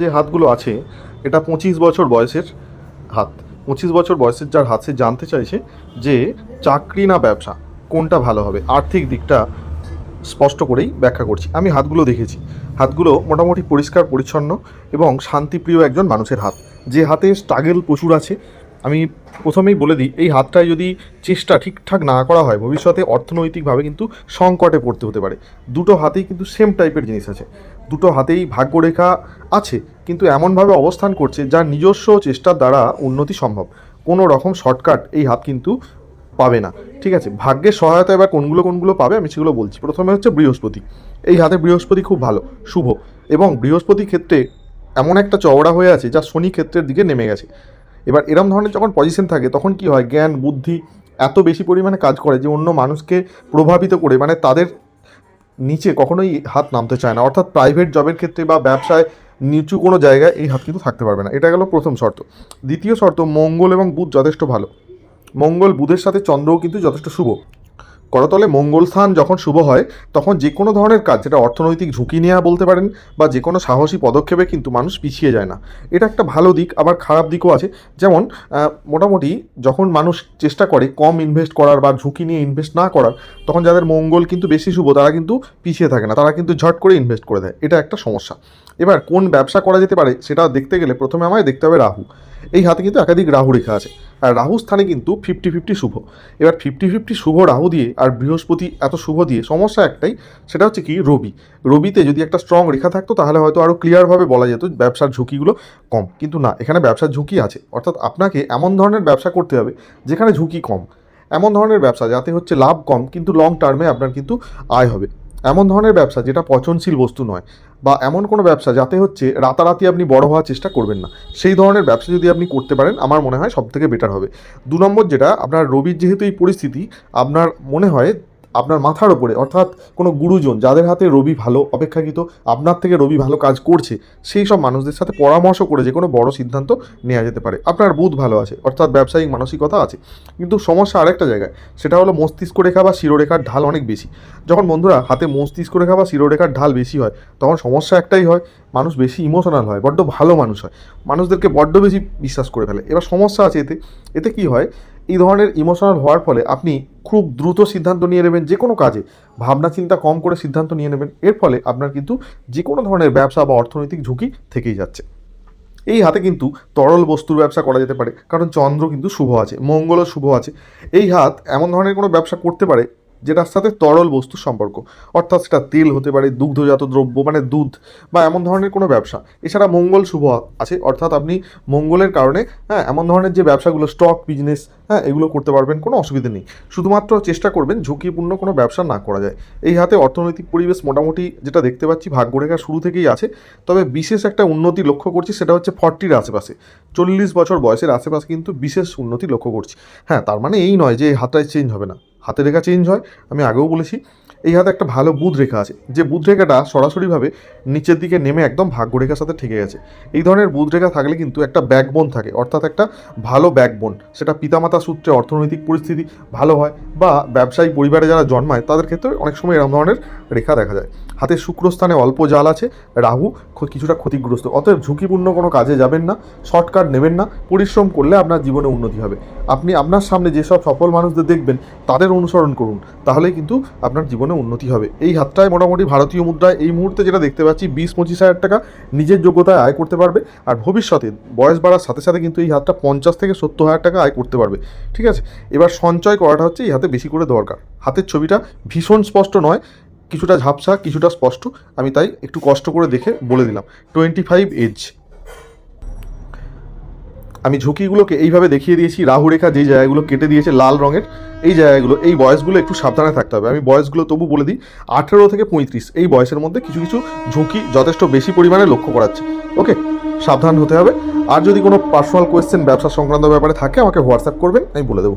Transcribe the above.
যে হাতগুলো আছে, এটা পঁচিশ বছর বয়সের হাত। পঁচিশ বছর বয়সের যার হাত সে জানতে চাইছে যে চাকরি না ব্যবসা, কোনটা ভালো হবে? আর্থিক দিকটা স্পষ্ট করেই ব্যাখ্যা করছি। আমি হাতগুলো দেখেছি। হাতগুলো মোটামুটি পরিষ্কার, পরিচ্ছন্ন এবং শান্তিপ্রিয় একজন মানুষের হাত। যে হাতে স্ট্রাগেল প্রচুর আছে, আমি প্রথমেই বলে দিই, এই হাতটায় যদি চেষ্টা ঠিকঠাক না করা হয়, ভবিষ্যতে অর্থনৈতিকভাবে কিন্তু সংকটে পড়তে হতে পারে। দুটো হাতেই কিন্তু সেম টাইপের জিনিস আছে। দুটো হাতেই ভাগ্যরেখা আছে, কিন্তু এমনভাবে অবস্থান করছে যার নিজস্ব চেষ্টার দ্বারা উন্নতি সম্ভব। কোনো রকম শর্টকাট এই হাত কিন্তু পাবে না। ঠিক আছে, ভাগ্যের সহায়তা এবার কোনগুলো কোনগুলো পাবে আমি সেগুলো বলছি। প্রথমে হচ্ছে বৃহস্পতি। এই হাতে বৃহস্পতি খুব ভালো, শুভ। এবং বৃহস্পতি ক্ষেত্রে এমন একটা চওড়া হয়ে আছে যা শনি ক্ষেত্রের দিকে নেমে গেছে। এবার এরম ধরনের যখন পজিশন থাকে, তখন কি হয়? জ্ঞান, বুদ্ধি এত বেশি পরিমাণে কাজ করে যে অন্য মানুষকে প্রভাবিত করে মানে তাদের নিচে কখনোই হাত নামতে চায় না। অর্থাৎ প্রাইভেট জবের ক্ষেত্রে বা ব্যবসায় নিচু কোনো জায়গায় এই হাত কিন্তু থাকতে পারবে না। এটা গেল প্রথম শর্ত। দ্বিতীয় শর্ত, মঙ্গল এবং বুধ যথেষ্ট ভালো। মঙ্গল বুধের সাথে চন্দ্রও কিন্তু যথেষ্ট শুভ। করতলে মঙ্গল স্থান যখন শুভ হয়, তখন যে কোনো ধরনের কাজ, যেটা অর্থনৈতিক ঝুঁকি নেওয়া বলতে পারেন বা যে কোনো সাহসী পদক্ষেপে কিন্তু মানুষ পিছিয়ে যায় না। এটা একটা ভালো দিক, আবার খারাপ দিকও আছে। যেমন মোটামুটি যখন মানুষ চেষ্টা করে কম ইনভেস্ট করার বা ঝুঁকি নিয়ে ইনভেস্ট না করার, তখন যাদের মঙ্গল কিন্তু বেশি শুভ, তারা কিন্তু পিছিয়ে থাকে না। তারা কিন্তু ঝট করে ইনভেস্ট করে দেয়। এটা একটা সমস্যা। এবার কোন ব্যবসা করা যেতে পারে, সেটা দেখতে গেলে প্রথমে আমায় দেখতে হবে রাহু। এই হাতে কিন্তু একাধিক রাহু রেখা আছে। আর রাহু স্থানে কিন্তু ফিফটি ফিফটি শুভ। এবার ফিফটি ফিফটি শুভ রাহু দিয়ে আর বৃহস্পতি এত শুভ দিয়ে, সমস্যা একটাই, সেটা হচ্ছে কি রবি। রবিতে যদি একটা স্ট্রং রেখা থাকতো, তাহলে হয়তো আরও ক্লিয়ারভাবে বলা যেত ব্যবসার ঝুঁকিগুলো কম। কিন্তু না, এখানে ব্যবসার ঝুঁকি আছে। অর্থাৎ আপনাকে এমন ধরনের ব্যবসা করতে হবে যেখানে ঝুঁকি কম। এমন ধরনের ব্যবসা যাতে হচ্ছে লাভ কম, কিন্তু লং টার্মে আপনার কিন্তু আয় হবে। এমন ধরনের ব্যবসা যেটা পচনশীল বস্তু নয় বা এমন কোনো ব্যবসা যাতে হচ্ছে রাতারাতি আপনি বড় হওয়ার চেষ্টা করবেন না। সেই ধরনের ব্যবসা যদি আপনি করতে পারেন, আমার মনে হয় সব থেকে বেটার হবে। দু নম্বর যেটা, আপনার রবির যেহেতু এই পরিস্থিতি, আপনার মনে হয় আপনার মাথার ওপরে, অর্থাৎ কোনো গুরুজন যাদের হাতে রবি ভালো, অপেক্ষাকৃত আপনার থেকে রবি ভালো কাজ করছে, সেই সব মানুষদের সাথে পরামর্শ করে যে কোনো বড় সিদ্ধান্ত নেওয়া যেতে পারে। আপনার বুধ ভালো আছে, অর্থাৎ ব্যবসায়িক মানসিকতা আছে। কিন্তু সমস্যা আরেকটা জায়গায়, সেটা হলো মস্তিষ্ক রেখা বা শিরোরেখার ঢাল অনেক বেশি। যখন বন্ধুরা হাতে মস্তিষ্ক রেখা বা শিরোরেখার ঢাল বেশি হয়, তখন সমস্যা একটাই হয়, মানুষ বেশি ইমোশনাল হয়, বড্ড ভালো মানুষ হয়। মানুষদেরকে বড্ড বেশি বিশ্বাস করে ফেলে। এবার সমস্যা আছে এতে। এতে কি হয়, এই ধরনের ইমোশনাল হওয়ার ফলে আপনি খুব দ্রুত সিদ্ধান্ত নিয়ে নেবেন যে কোনো কাজে, ভাবনা চিন্তা কম করে সিদ্ধান্ত নিয়ে নেবেন। এর ফলে আপনার কিন্তু যে কোনো ধরনের ব্যবসা বা অর্থনৈতিক ঝুঁকি থেকেই যাচ্ছে। এই হাতে কিন্তু তরল বস্তুর ব্যবসা করা যেতে পারে, কারণ চন্দ্র কিন্তু শুভ আছে, মঙ্গলও শুভ আছে। এই হাত এমন ধরনের কোনো ব্যবসা করতে পারে যেটার সাথে তরল বস্তুর সম্পর্ক। অর্থাৎ সেটা তেল হতে পারে, দুগ্ধজাত দ্রব্য মানে দুধ বা এমন ধরনের কোনো ব্যবসা। এছাড়া মঙ্গল শুভ আছে, অর্থাৎ আপনি মঙ্গলের কারণে হ্যাঁ এমন ধরনের যে ব্যবসাগুলো স্টক বিজনেস হ্যাঁ এগুলো করতে পারবেন, কোনো অসুবিধা নেই। শুধুমাত্র চেষ্টা করবেন ঝুঁকিপূর্ণ কোনো ব্যবসা না করা যায়। এই হাতে অর্থনৈতিক পরিবেশ মোটামুটি যেটা দেখতে পাচ্ছি ভাগ্যরেখা শুরু থেকেই আছে। তবে বিশেষ একটা উন্নতি লক্ষ্য করছি, সেটা হচ্ছে ফর্টির আশেপাশে। চল্লিশ বছর বয়সের আশেপাশে কিন্তু বিশেষ উন্নতি লক্ষ্য করছি। হ্যাঁ তার মানে এই নয় যে এই হাতটায় চেঞ্জ হবে না। হাতের রেখা চেঞ্জ হয়। আমি আগেও বলেছি, এই হাতে একটা ভালো বুধ রেখা আছে। যে বুধ রেখাটা সরাসরিভাবে নিচের দিকে নেমে একদম ভাগ্যরেখার সাথে ঠেকে গেছে। এই ধরনের বুধ রেখা থাকলে কিন্তু একটা ব্যাকবোন থাকে, অর্থাৎ একটা ভালো ব্যাকবোন সেটা পিতামাতা সূত্রে অর্থনৈতিক পরিস্থিতি ভালো হয় বা ব্যবসায়ী পরিবারে যারা জন্মায়, তাদের ক্ষেত্রে অনেক সময় এরকম ধরনের রেখা দেখা যায়। হাতে শুক্রস্থানে অল্প জাল আছে, রাহু কিছুটা ক্ষতিগ্রস্ত। অতএব ঝুঁকিপূর্ণ কোনো কাজে যাবেন না শর্টকাট নেবেন না, পরিশ্রম করলে আপনার জীবনে উন্নতি হবে। আপনি আপনার সামনে যেসব সফল মানুষদের দেখবেন, তাদের অনুসরণ করুন, তাহলেই কিন্তু আপনার জীবনে উন্নতি হবে। এই হাতটায় মোটামুটি ভারতীয় মুদ্রায় এই মুহূর্তে যেটা দেখতে পাচ্ছি বিশ, পঁচিশ হাজার টাকা। নিজের যোগ্যতায় আয় করতে পারবে। আর ভবিষ্যতে বয়স বাড়ার সাথে সাথে কিন্তু এই হাতটা পঞ্চাশ থেকে সত্তর হাজার টাকা আয় করতে পারবে। ঠিক আছে? এবার সঞ্চয় করাটা হচ্ছে এই হাতে বেশি করে দরকার। হাতের ছবিটা ভীষণ স্পষ্ট নয়, কিছুটা ঝাপসা, কিছুটা স্পষ্ট। আমি তাই একটু কষ্ট করে দেখে বলে দিলাম। টোয়েন্টি ফাইভ এজ আমি ঝুঁকিগুলোকে এইভাবে দেখিয়ে দিয়েছি। রাহু রেখা যেই জায়গাগুলো কেটে দিয়েছে লাল রঙের, এই জায়গাগুলো, এই বয়সগুলো একটু সাবধানে থাকতে হবে। আমি বয়সগুলো তবু বলে দিই, আঠেরো থেকে পঁয়ত্রিশ, এই বয়সের মধ্যে কিছু কিছু ঝুঁকি যথেষ্ট বেশি পরিমাণে লক্ষ্য করাচ্ছে। ওকে, সাবধান হতে হবে। আর যদি কোনো পার্সোনাল কোয়েশ্চেন ব্যবসা সংক্রান্ত ব্যাপারে থাকে, আমাকে হোয়াটসঅ্যাপ করবেন, আমি বলে দেবো।